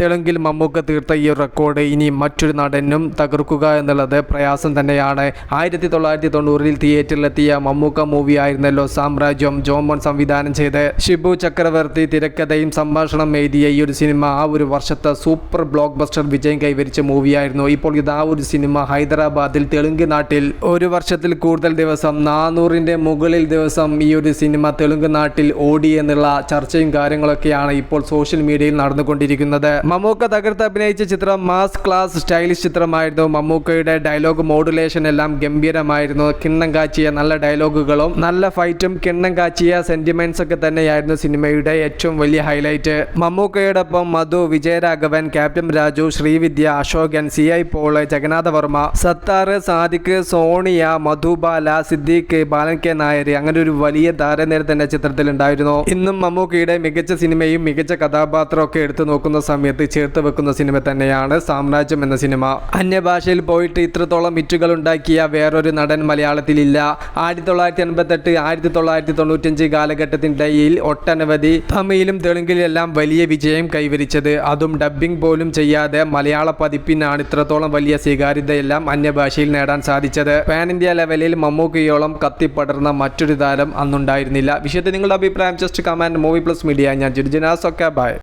തെലുങ്കിൽ മമ്മൂക്ക തീർത്ത ഈ റെക്കോർഡ് ഇനി മറ്റൊരു നടനും തകർക്കുക എന്നുള്ളത് പ്രയാസം തന്നെയാണ്. ആയിരത്തി തൊള്ളായിരത്തി തൊണ്ണൂറിൽ തിയേറ്ററിലെത്തിയ മമ്മൂക്ക മൂവി ആയിരുന്നല്ലോ സാമ്രാജ്യം ജോമോൻ സംവിധാനം ചെയ്ത്. ഷിബു ചക്രവർത്തി തിരക്കഥയും സംഭാഷണം എഴുതിയ ഈ ഒരു സിനിമ ആ ഒരു വർഷത്തെ സൂപ്പർ ബ്ലോക്ക് ബസ്റ്റർ വിജയം കൈവരിച്ച മൂവിയായിരുന്നു ഇപ്പോൾ ഇത് ആ ഒരു സിനിമ ഹൈദരാബാദിൽ തെലുങ്ക് നാട്ടിൽ ഒരു വർഷത്തിൽ കൂടുതൽ ദിവസം നാനൂറിന്റെ മുകളിൽ ദിവസം ഈ ഒരു സിനിമ തെലുങ്ക് നാട്ടിൽ ഓടി എന്നുള്ള ചർച്ചയും കാര്യങ്ങളൊക്കെയാണ് ഇപ്പോൾ സോഷ്യൽ മീഡിയയിൽ നടന്നുകൊണ്ടിരിക്കുന്നത്. മമ്മൂക്ക തകർത്ത് അഭിനയിച്ച ചിത്രം മാസ് ക്ലാസ് സ്റ്റൈലിഷ് ചിത്രമായിരുന്നു. മമ്മൂക്കയുടെ ഡയലോഗ് മോഡുലേഷൻ എല്ലാം ഗംഭീരമായിരുന്നു. കിണ്ണം കാച്ചിയ നല്ല ഡയലോഗുകളും നല്ല ഫൈറ്റും കിണ്ണം കാച്ചിയ സെന്റിമെന്റ്സ് ഒക്കെ തന്നെയായിരുന്നു സിനിമയുടെ ഏറ്റവും വലിയ highlight മമ്മൂക്കയോടൊപ്പം Madhu Vijayaraghavan captain Raju Srividya Ashokan C I Paul Jagannatha Varma Sathar Sadiq Sonia Madhubala Siddique Balan K Nair അങ്ങനെ ഒരു വലിയ താരനിര തന്നെ ചിത്രത്തിൽ ഉണ്ടായിരുന്നു ഇന്നും മമ്മൂക്കയുടെ മികച്ച സിനിമയും മികച്ച കഥാപാത്രമൊക്കെ എടുത്തു നോക്കുന്ന സമയത്ത് ചേർത്ത് വെക്കുന്ന സിനിമ തന്നെയാണ് സാമ്രാജ്യം എന്ന സിനിമ. അന്യഭാഷയിൽ പോയിട്ട് ഇത്രത്തോളം ഹിറ്റുകൾ ഉണ്ടാക്കിയ വേറൊരു നടൻ മലയാളത്തിലില്ല. ആയിരത്തി തൊള്ളായിരത്തി എൺപത്തെട്ട് ആയിരത്തി തൊള്ളായിരത്തി തൊണ്ണൂറ്റഞ്ച് കാലഘട്ടത്തിനിടയിൽ ഒട്ടനവധി തമിഴിലും തെലുങ്കിലും എല്ലാം വലിയ വിജയം കൈവരിച്ചത്. അതും ഡബ്ബിംഗ് പോലും ചെയ്യാതെ മലയാള പതിപ്പിനാണ് ഇത്രത്തോളം വലിയ സ്വീകാര്യതയെല്ലാം അന്യഭാഷയിൽ നേടാൻ സാധിച്ചത്. പാൻ ഇന്ത്യ ലെവലിൽ മമ്മൂക്കിയോളം കത്തിപ്പടർന്ന മറ്റൊരു താരം അന്നുണ്ടായിരുന്നില്ല. വിഷയത്തിൽ നിങ്ങളുടെ അഭിപ്രായം just command movie plus media ഞാൻ ജിർജിനാസ് ഒക്കെ ബൈ